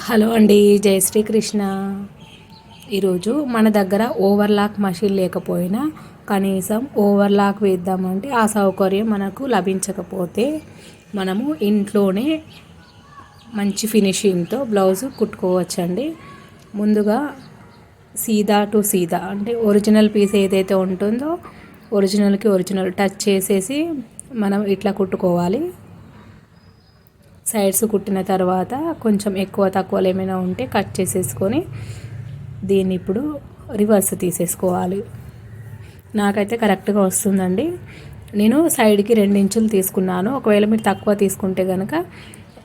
Hello అండి జై శ్రీకృష్ణ. ఈరోజు మన దగ్గర ఓవర్లాక్ మషిన్ లేకపోయినా కనీసం ఓవర్లాక్ వేద్దామంటే ఆ సౌకర్యం మనకు లభించకపోతే మనము ఇంట్లోనే మంచి ఫినిషింగ్తో బ్లౌజ్ కుట్టుకోవచ్చండి. ముందుగా సీదా టు సీదా అంటే ఒరిజినల్ పీస్ ఏదైతే ఉంటుందో ఒరిజినల్కి ఒరిజినల్ టచ్ చేసేసి మనం ఇట్లా కుట్టుకోవాలి. సైడ్స్ కుట్టిన తర్వాత కొంచెం ఎక్కువ తక్కువలు ఏమైనా ఉంటే కట్ చేసేసుకొని దీన్ని ఇప్పుడు రివర్స్ తీసేసుకోవాలి. నాకైతే కరెక్ట్గా వస్తుందండి. నేను సైడ్కి రెండు ఇంచులు తీసుకున్నాను. ఒకవేళ మీరు తక్కువ తీసుకుంటే కనుక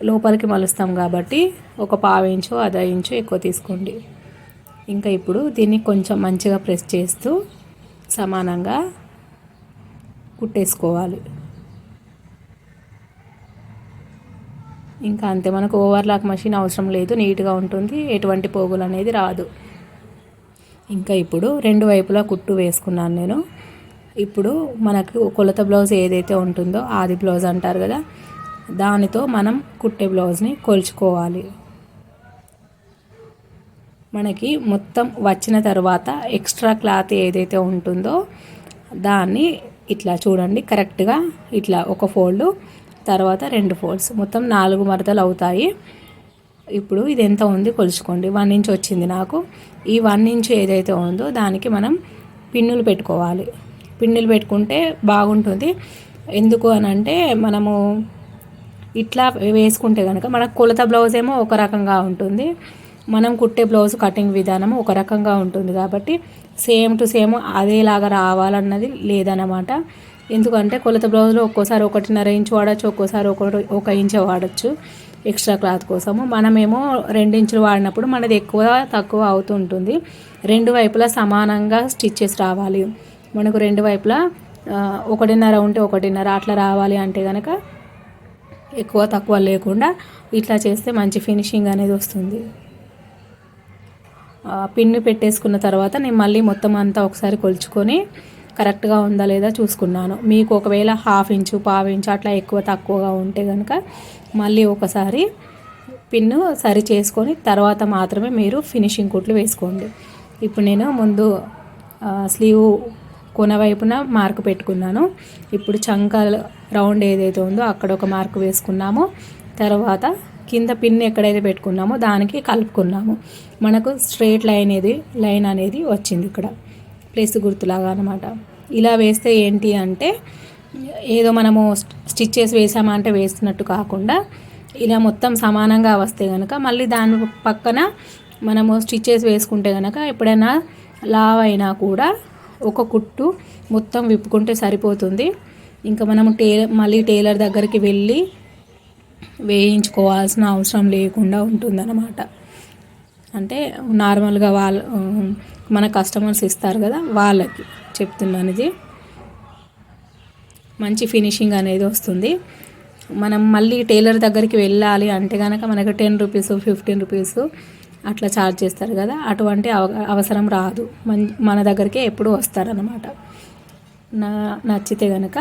లోపలికి మలుస్తాం కాబట్టి ఒక పావు ఇంచు అర్ధ ఇంచు ఎక్కువ తీసుకోండి. ఇంకా ఇప్పుడు దీన్ని కొంచెం మంచిగా ప్రెస్ చేస్తూ సమానంగా కుట్టేసుకోవాలి. ఇంకా అంతే మనకు ఓవర్లాక్ మషిన్ అవసరం లేదు నీట్గా ఉంటుంది ఎటువంటి పోగులు అనేది రాదు. ఇంకా ఇప్పుడు రెండు వైపులా కుట్టు వేసుకున్నాను నేను. ఇప్పుడు మనకు కొలత బ్లౌజ్ ఏదైతే ఉంటుందో ఆది బ్లౌజ్ అంటారు కదా దానితో మనం కుట్టే బ్లౌజ్ని కొలుచుకోవాలి. మనకి మొత్తం వచ్చిన తర్వాత ఎక్స్ట్రా క్లాత్ ఏదైతే ఉంటుందో దాన్ని ఇట్లా చూడండి కరెక్ట్గా ఇట్లా ఒక ఫోల్డ్ తర్వాత రెండు ఫోల్డ్స్ మొత్తం నాలుగు మడతలు అవుతాయి. ఇప్పుడు ఇది ఎంత ఉంది కొలుచుకోండి. వన్ ఇంచ్ వచ్చింది నాకు. ఈ వన్ ఇంచ్ ఏదైతే ఉందో దానికి మనం పిన్నులు పెట్టుకోవాలి. పిన్నులు పెట్టుకుంటే బాగుంటుంది. ఎందుకు అని అంటే మనము ఇట్లా వేసుకుంటే కనుక మనకు కొలత బ్లౌజ్ ఏమో ఒక రకంగా ఉంటుంది. మనం కుట్టే బ్లౌజ్ కటింగ్ విధానం ఒక రకంగా ఉంటుంది కాబట్టి సేమ్ టు సేమ్ అదేలాగా రావాలన్నది లేదన్నమాట. ఎందుకంటే కొలత బ్లౌజ్లో ఒక్కోసారి ఒకటిన్నర ఇంచు వాడచ్చు ఒక్కోసారి ఒక ఒక ఇంచు వాడచ్చు ఎక్స్ట్రా క్లాత్ కోసము. మనమేమో రెండు ఇంచులు వాడినప్పుడు మనది ఎక్కువ తక్కువ అవుతుంటుంది. రెండు వైపులా సమానంగా స్టిచ్చెస్ రావాలి. మనకు రెండు వైపులా ఒకటిన్నర ఉంటే ఒకటిన్నర అట్లా రావాలి అంటే కనుక ఎక్కువ తక్కువ లేకుండా ఇట్లా చేస్తే మంచి ఫినిషింగ్ అనేది వస్తుంది. పిన్ను పెట్టేసుకున్న తర్వాత నేను మళ్ళీ మొత్తం అంతా ఒకసారి కొలుచుకొని కరెక్ట్గా ఉందా లేదా చూసుకున్నాను. మీకు ఒకవేళ హాఫ్ ఇంచు పావు ఇంచు అట్లా ఎక్కువ తక్కువగా ఉంటే కనుక మళ్ళీ ఒకసారి పిన్ను సరి చేసుకొని తర్వాత మాత్రమే మీరు ఫినిషింగ్ కుట్లు వేసుకోండి. ఇప్పుడు నేను ముందు స్లీవ్ కొన వైపున మార్క్ పెట్టుకున్నాను. ఇప్పుడు చంక రౌండ్ ఏదైతే ఉందో అక్కడ ఒక మార్క్ వేసుకున్నాము. తర్వాత కింద పిన్ ఎక్కడైతే పెట్టుకున్నామో దానికి కలుపుకున్నాము. మనకు స్ట్రేట్ లైన్ అనేది లైన్ అనేది వచ్చింది ఇక్కడ. ప్లేస్ గుర్తులాగా అనమాట ఇలా వేస్తే ఏంటి అంటే ఏదో మనము స్టిచ్చెస్ వేసామా అంటే వేస్తున్నట్టు కాకుండా ఇలా మొత్తం సమానంగా వస్తే కనుక మళ్ళీ దాని పక్కన మనము స్టిచ్చెస్ వేసుకుంటే కనుక ఎప్పుడైనా లావ్ అయినా కూడా ఒక కుట్టు మొత్తం విప్పుకుంటే సరిపోతుంది. ఇంకా మనము టే మళ్ళీ టైలర్ దగ్గరికి వెళ్ళి వేయించుకోవాల్సిన అవసరం లేకుండా ఉంటుందన్నమాట. అంటే నార్మల్గా వాళ్ళ మన కస్టమర్స్ ఇస్తారు కదా వాళ్ళకి చెప్తున్నాను ఇది మంచి ఫినిషింగ్ అనేది వస్తుంది. మనం మళ్ళీ టైలర్ దగ్గరికి వెళ్ళాలి అంటే కనుక మనకు టెన్ రూపీస్ ఫిఫ్టీన్ రూపీస్ అట్లా ఛార్జ్ చేస్తారు కదా అటువంటి అవసరం రాదు. మన దగ్గరికే ఎప్పుడు వస్తారనమాట నా నచ్చితే కనుక